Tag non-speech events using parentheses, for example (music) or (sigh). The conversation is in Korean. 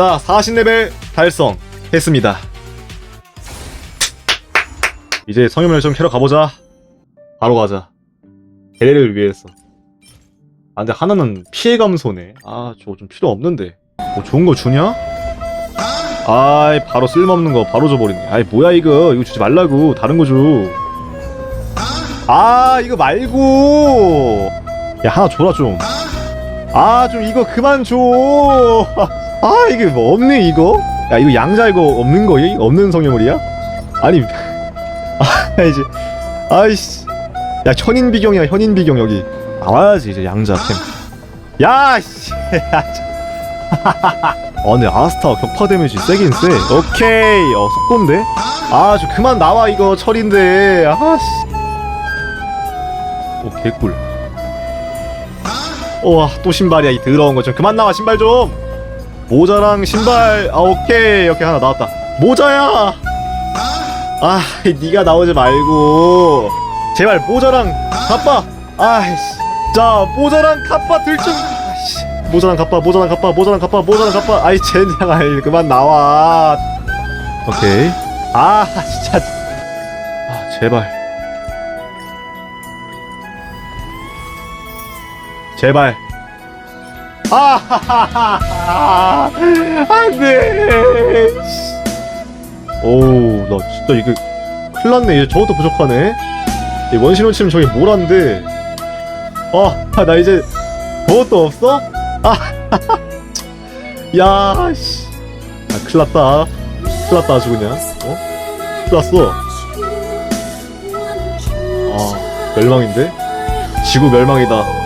자 40레벨 달성했습니다. 이제 성유물 좀 캐러 가보자. 바로 가자. 대례를 위해서. 아 근데 하나는 피해 감소네. 아 저거 좀 필요 없는데. 뭐 좋은 거 주냐? 아이 바로 쓸모없는 거 바로 줘버리네. 아이 뭐야 이거. 이거 주지 말라고. 다른 거 줘. 아 이거 말고. 야 하나 줘라 좀. 아좀 이거 그만 줘. (laughs) 아 이게 뭐 없네 이거? 야 이거 양자 이거 없는 거야? 없는 성형물이야? 아니 (laughs) 아 이제 아이씨 야 현인 비경이야 현인 비경 여기 나와야지 이제 양자 템. 야씨. (laughs) 어 근데 아스타 격파 데미지 세긴 세. 오케이 어 속도인데? 아좀 그만 나와 이거 철인데 아씨. 오 개꿀. 우와 또 신발이야 이 더러운 거 좀 그만 나와 신발 좀 모자랑 신발 아 오케이 오케이 하나 나왔다. 모자야! 아 니가 나오지 말고. 제발 모자랑 카빠 아이씨. 자 모자랑 카빠 들좀 모자랑 카빠 모자랑 카빠 모자랑 카빠 모자랑 카빠 아이 젠장 아이 그만 나와. 오케이. 아 진짜. 아 제발. 제발. 아하하하. 안돼. 오우, 나 진짜 이게 큰일 났네. 이제 저것도 부족하네. 이 원신호 치면 저게 뭘 한데. 아, 나 이제 저것도 없어? 아, (laughs) 야, 씨. 아, 큰일 났다. 큰일 났다, 아주 그냥. 어? 큰일 났어. 아, 멸망인데? 지구 멸망이다.